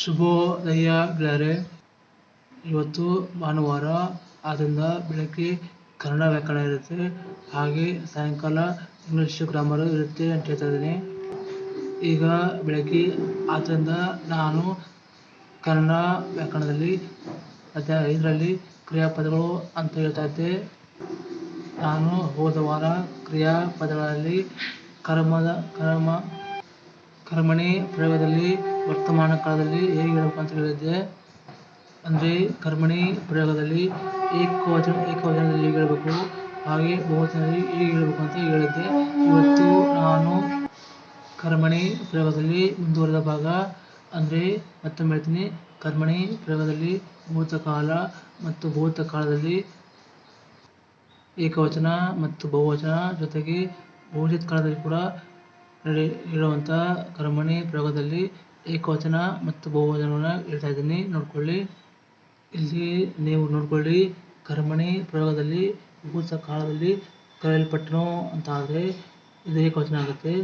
ಶುಭೋದಯ ಇವತ್ತು ಭಾನುವಾರ, ಆದ್ದರಿಂದ ಬೆಳಗ್ಗೆ ಕನ್ನಡ ವ್ಯಾಕರಣ ಇರುತ್ತೆ. ಹಾಗೆ ಸಾಯಂಕಾಲ ಇಂಗ್ಲೀಷ್ ಗ್ರಾಮರು ಇರುತ್ತೆ ಅಂತ ಹೇಳ್ತಾ ಇದ್ದೀನಿ. ಈಗ ಬೆಳಗ್ಗೆ ಆದ್ದರಿಂದ ನಾನು ಕನ್ನಡ ವ್ಯಾಕರಣದಲ್ಲಿ ಅಧ್ಯಾಯ ಐದರಲ್ಲಿ ಕ್ರಿಯಾಪದಗಳು ಅಂತ ಹೇಳ್ತಾ ಇದ್ದೆ. ನಾನು ಹೋದ ವಾರ ಕ್ರಿಯಾಪದಗಳಲ್ಲಿ ಕರ್ಮದ ಕರ್ಮ, ಕರ್ಮಣಿ ಪ್ರಯೋಗದಲ್ಲಿ ವರ್ತಮಾನ ಕಾಲದಲ್ಲಿ ಹೇಗೆ ಹೇಳಬೇಕು ಅಂತ ಹೇಳಿದ್ದೆ ಅಂದರೆ ಕರ್ಮಣಿ ಪ್ರಯೋಗದಲ್ಲಿ ಏಕವಚನ, ಏಕವಚನದಲ್ಲಿ ಹೇಗೆ ಹೇಳಬೇಕು. ಹಾಗೆ ಬಹುವಚನದಲ್ಲಿ ಹೇಗೆ ಹೇಳಬೇಕು ಅಂತ ಹೇಳಿದ್ದೆ. ಇವತ್ತು ನಾನು ಕರ್ಮಣಿ ಪ್ರಯೋಗದಲ್ಲಿ ಮುಂದುವರೆದ ಭಾಗ, ಅಂದರೆ ಮತ್ತೊಮ್ಮೆ ಹೇಳ್ತೀನಿ. ಕರ್ಮಣಿ ಪ್ರಯೋಗದಲ್ಲಿ ಭೂತಕಾಲ ಮತ್ತು ಭೂತಕಾಲದಲ್ಲಿ ಏಕವಚನ ಮತ್ತು ಬಹುವಚನ ಜೊತೆಗೆ ಭವಿಷ್ಯತ್ ಕಾಲದಲ್ಲಿ ಕೂಡ ಹೇಳುವಂಥ ಕರ್ಮಣಿ ಪ್ರಯೋಗದಲ್ಲಿ ಏಕವಚನ ಮತ್ತು ಬಹುವಚನವನ್ನು ಹೇಳ್ತಾ ಇದ್ದೀನಿ. ನೋಡ್ಕೊಳ್ಳಿ. ಇಲ್ಲಿ ನೀವು ನೋಡ್ಕೊಳ್ಳಿ. ಕರ್ಮಣಿ ಪ್ರಯೋಗದಲ್ಲಿ, ಭೂತ ಕಾಲದಲ್ಲಿ ಕರೆಯಲ್ಪಟ್ಟನು ಅಂತ ಆದರೆ ಇದು ಏಕವಚನ ಆಗುತ್ತೆ.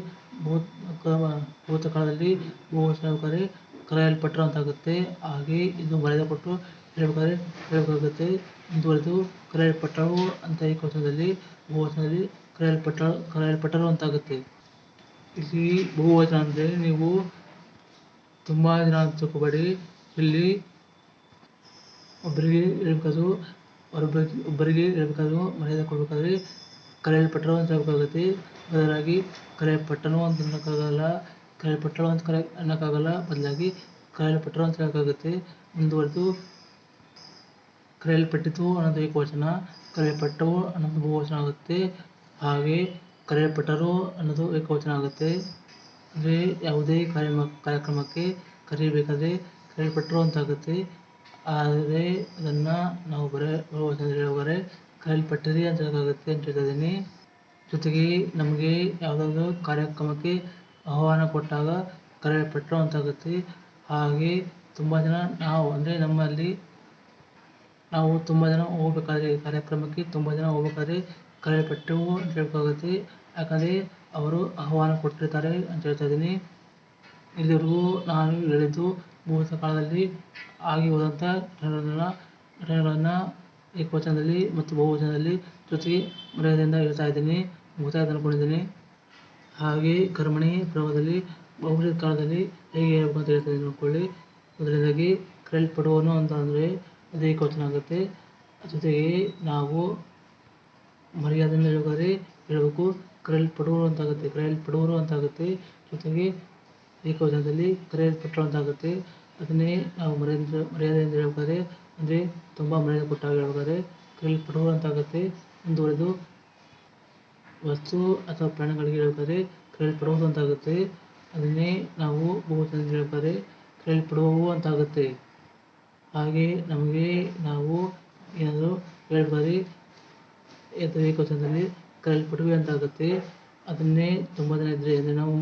ಭೂತ ಕಾಲದಲ್ಲಿ ಬಹುವಚನ ಬೇಕಾದ್ರೆ ಕರೆಯಲ್ಪಟ್ಟರು ಅಂತ ಆಗುತ್ತೆ. ಹಾಗೆ ಇದು ಬರೆದ ಕೊಟ್ಟು ಹೇಳ್ಬೇಕಾದ್ರೆ ಹೇಳಬೇಕಾಗುತ್ತೆ ಮುಂದುವರೆದು ಕರೆಯಲ್ಪಟ್ಟರು ಅಂತ ಏಕವಚನದಲ್ಲಿ, ಬಹುವಚನದಲ್ಲಿ ಕರೆಯಲ್ಪಟ್ಟ, ಕರೆಯಲ್ಪಟ್ಟರು ಅಂತ ಆಗುತ್ತೆ. ಇಲ್ಲಿ ಬಹುವಚನ ಅಂದರೆ ನೀವು ತುಂಬ ದಿನ ತಿಳ್ಕೊಬೇಡಿ ಇಲ್ಲಿ ಒಬ್ಬರಿಗೆ ಹೇಳ್ಬೇಕಾದ್ರು ಒಬ್ಬರಿಗೆ ಒಬ್ಬರಿಗೆ ಹೇಳ್ಬೇಕಾದ್ರು ಮರ್ಯಾದೆ ಕೊಡಬೇಕಾದ್ರೆ ಕರೆಯಲ್ಪಟ್ಟರು ಅಂತ ಹೇಳ್ಬೇಕಾಗುತ್ತೆ. ಬದಲಾಗಿ ಕರೆಯಲ್ಪಟ್ಟನು ಅಂತ ಅನ್ನೋಕ್ಕಾಗಲ್ಲ ಕರೆಯಲ್ಪಟ್ಟಳು ಅಂತ ಕರೆ ಅನ್ನೋಕ್ಕಾಗಲ್ಲ, ಬದಲಾಗಿ ಕರೆಯಲ್ಪಟ್ಟರು ಅಂತ ಹೇಳೋಕ್ಕಾಗುತ್ತೆ. ಮುಂದುವರೆದು ಕರೆಯಲ್ಪಟ್ಟಿತು ಅನ್ನೋದು ಏಕವಚನ ಕರೆಯಲ್ಪಟ್ಟವು ಅನ್ನೋದು ಬಹುವಚನ ಆಗುತ್ತೆ. ಹಾಗೆ ಕರೆಯಲ್ಪಟ್ಟರು ಅನ್ನೋದು ಏಕವಚನ ಆಗುತ್ತೆ. ಅಂದರೆ ಯಾವುದೇ ಕಾರ್ಯ ಕಾರ್ಯಕ್ರಮಕ್ಕೆ ಕರೆಯಬೇಕಾದ್ರೆ ಕರೆಯಲ್ಪಟ್ಟರು ಅಂತ ಆಗುತ್ತೆ ಆದರೆ ಅದನ್ನು ನಾವು ಬರೇ ಹೇಳುವರೆ ಕರೆಯಲ್ಪಟ್ಟಿರಿ ಅಂತ ಹೇಳೋಕ್ಕಾಗುತ್ತೆ ಅಂತ ಹೇಳ್ತಾ ಜೊತೆಗೆ ನಮಗೆ ಯಾವುದಾದ್ರು ಕಾರ್ಯಕ್ರಮಕ್ಕೆ ಆಹ್ವಾನ ಕೊಟ್ಟಾಗ ಕರೆಯಲ್ಪಟ್ಟರು ಅಂತ ಆಗುತ್ತೆ ಹಾಗೆ ತುಂಬ ಜನ ನಾವು, ಅಂದರೆ ನಮ್ಮಲ್ಲಿ ನಾವು ತುಂಬ ಜನ ಹೋಗ್ಬೇಕಾದ್ರೆ ಕಾರ್ಯಕ್ರಮಕ್ಕೆ ತುಂಬ ಜನ ಹೋಗ್ಬೇಕಾದ್ರೆ ಕರೆಯಲ್ಪಟ್ಟವು ಅಂತ ಹೇಳ್ಬೇಕಾಗುತ್ತೆ ಯಾಕಂದರೆ ಅವರು ಆಹ್ವಾನ ಕೊಟ್ಟಿರ್ತಾರೆ ಅಂತ ಹೇಳ್ತಾ ಇದ್ದೀನಿ. ಇಲ್ಲಿವರೆಗೂ ನಾನು ಹೇಳಿದ್ದು ಭೂತಕಾಲದಲ್ಲಿ ಆಗಿ ಹೋದಂಥ ಘಟನೆಗಳನ್ನ ಏಕವಚನದಲ್ಲಿ ಮತ್ತು ಬಹುವಚನದಲ್ಲಿ ಜೊತೆಗೆ ಮರ್ಯಾದೆಯಿಂದ ಹೇಳ್ತಾ ಇದ್ದೀನಿ. ಗೊತ್ತಾಯ್ತು ಅಂದ್ಕೊಂಡಿದ್ದೀನಿ ಹಾಗೆ ಕರ್ಮಣಿ ಪ್ರಭಾವದಲ್ಲಿ ಬಹುಶಃ ಕಾಲದಲ್ಲಿ ಹೇಗೆ ಹೇಳ್ಬೇಕು ಅಂತ ಹೇಳ್ತಾ ನೋಡ್ಕೊಳ್ಳಿ. ಮೊದಲನೇದಾಗಿ ಕರೆಯಲ್ಪಡುವನು ಅಂತ ಅಂದರೆ ಅದು ಏಕವಚನ ಆಗುತ್ತೆ ಜೊತೆಗೆ ನಾವು ಮರ್ಯಾದೆಯಿಂದ ಹೇಳ್ಬೇಕಾದ್ರೆ ಹೇಳಬೇಕು ಕರೆಯಲ್ಪಡುವರು ಅಂತ ಆಗುತ್ತೆ ಕರೆಯಲ್ಪಡುವರು ಅಂತ ಆಗುತ್ತೆ ಜೊತೆಗೆ ಏಕವಚನದಲ್ಲಿ ಕರೆಯಲ್ಪಟ್ಟರು ಅಂತ ಆಗುತ್ತೆ ಅದನ್ನೇ ನಾವು ಮರ್ಯಾದೆ, ಮರ್ಯಾದೆಯಿಂದ ಹೇಳ್ಬೇಕಾದ್ರೆ, ಅಂದರೆ ತುಂಬ ಮರ್ಯಾದೆ ಕೊಟ್ಟಾಗ ಹೇಳ್ಬೇಕಾದ್ರೆ ಅಂತ ಆಗುತ್ತೆ ಮುಂದುವರೆದು ವಸ್ತು ಅಥವಾ ಪ್ರಾಣಿಗಳಿಗೆ ಹೇಳ್ಬೇಕಾದ್ರೆ ಅಂತ ಆಗುತ್ತೆ ಅದನ್ನೇ ನಾವು ಬಹುವಚನದಲ್ಲಿ ಹೇಳ್ಬೇಕಾದ್ರೆ ಅಂತ ಆಗುತ್ತೆ ಹಾಗೆ ನಮಗೆ ನಾವು ಏನಾದರೂ ಹೇಳ್ಬೇಕಾದ್ರೆ ಅದು ಏಕವಚನದಲ್ಲಿ ಕರೆಯಲ್ಪಡುವೆ ಅಂತಾಗುತ್ತೆ ಅದನ್ನೇ ತುಂಬ ಜನ ಇದ್ದರೆ ಅಂದರೆ ನಾವು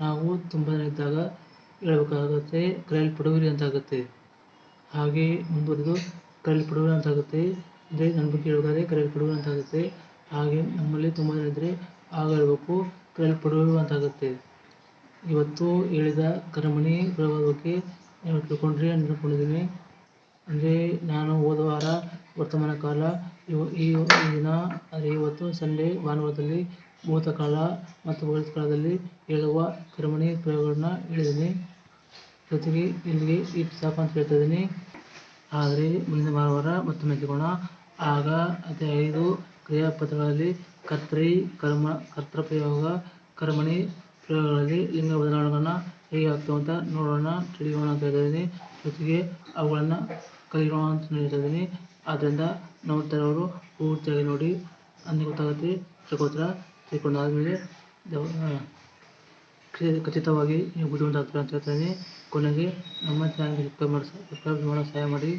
ನಾವು ತುಂಬ ಜನ ಇದ್ದಾಗ ಹೇಳಬೇಕಾಗುತ್ತೆ, ಕರೆಯಲ್ಪಡುವಿರಿ ಅಂತ ಆಗುತ್ತೆ ಹಾಗೆ ಮುಂದುವರೆದು ಅಂತ ಆಗುತ್ತೆ ಅಂದರೆ ನನ್ನ ಬಗ್ಗೆ ಹೇಳ್ಬೇಕಾದ್ರೆ ಅಂತ ಆಗುತ್ತೆ ಹಾಗೆ ನಮ್ಮಲ್ಲಿ ತುಂಬ ಜನ ಇದ್ದರೆ ಆಗ ಹೇಳಬೇಕು ಕರೆಯಲ್ಪಡುವೆ ಅಂತ ಆಗುತ್ತೆ ಇವತ್ತು ಹೇಳಿದ ಕರಮಣಿ ಪ್ರಭಾವದ ಬಗ್ಗೆ ತಿಳ್ಕೊಂಡ್ರಿ ಅಂತ ತಿಳ್ಕೊಂಡಿದ್ದೀನಿ. ಅಂದರೆ ನಾನು ಹೋದ ವಾರ ವರ್ತಮಾನ ಕಾಲ ಇವ ಈ ದಿನ ಅಂದರೆ ಇವತ್ತು ಸಂಡೇ ಭಾನುವಾರದಲ್ಲಿ ಭೂತಕಾಲ ಮತ್ತು ಭವಿಷ್ಯತ್ ಕಾಲದಲ್ಲಿ ಹೇಳುವ ಕರ್ಮಣಿ ಪ್ರಯೋಗಗಳನ್ನ ಹೇಳಿದ್ದೀನಿ ಜೊತೆಗೆ ಇಲ್ಲಿ ಈ ಸಾಕು ಅಂತ ಹೇಳ್ತಾ ಇದ್ದೀನಿ. ಆದರೆ ಮುಂದಿನ ಭಾನುವಾರ ಮತ್ತೊಮ್ಮೆ ಸಿಗೋಣ. ಆಗ ಅದೇ ಐದು ಕ್ರಿಯಾಪದಗಳಲ್ಲಿ ಕರ್ತೃ, ಕರ್ಮ ಕರ್ತೃಪ್ರಯೋಗ ಕರ್ಮಣಿ ಪ್ರಯೋಗಗಳಲ್ಲಿ ಲಿಂಗ ಬದಲಾವಣೆಗಳನ್ನ ಹೇಗೆ ಆಗ್ತವೆ ಅಂತ ನೋಡೋಣ, ತಿಳಿಯೋಣ ಅಂತ ಹೇಳ್ತಾ ಇದ್ದೀನಿ. ಜೊತೆಗೆ ಅವುಗಳನ್ನು ಕಲಿಯೋಣ ಅಂತ ಹೇಳ್ತಾ ಆದ್ದರಿಂದ ನೋಡ್ತಾ ಇರೋರು ಪೂರ್ತಿಯಾಗಿ ನೋಡಿ ಅಂದರೆ ಗೊತ್ತಾಗುತ್ತೆ ತಿಳ್ಕೊತೀರ ತಿಳ್ಕೊಂಡಾದ್ಮೇಲೆ ಖಚಿತವಾಗಿ ನೀವು ಬುದ್ಧಿವಂತ ಅಂತ ಹೇಳ್ತೀನಿ. ಕೊನೆಗೆ ನಮ್ಮ ಚಾನಲ್ಗೆ ಸಬ್ಸ್ಕ್ರೈಬ್ ಮಾಡಿ ಸಬ್ಸ್ಕ್ರೈಬ್ ಮಾಡೋ ಸಹಾಯ ಮಾಡಿ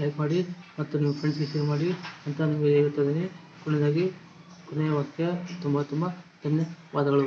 ಲೈಕ್ ಮಾಡಿ ಮತ್ತು ನಿಮ್ಮ ಫ್ರೆಂಡ್ಸ್ಗೆ ಶೇರ್ ಮಾಡಿ ಅಂತ ನಿಮಗೆ ಹೇಳ್ತಾ ಇದ್ದೀನಿ. ಕೊನೆಯದಾಗಿ ಕೊನೆಯ ವಾಕ್ಯ, ತುಂಬ ತುಂಬ ಧನ್ಯವಾದಗಳು.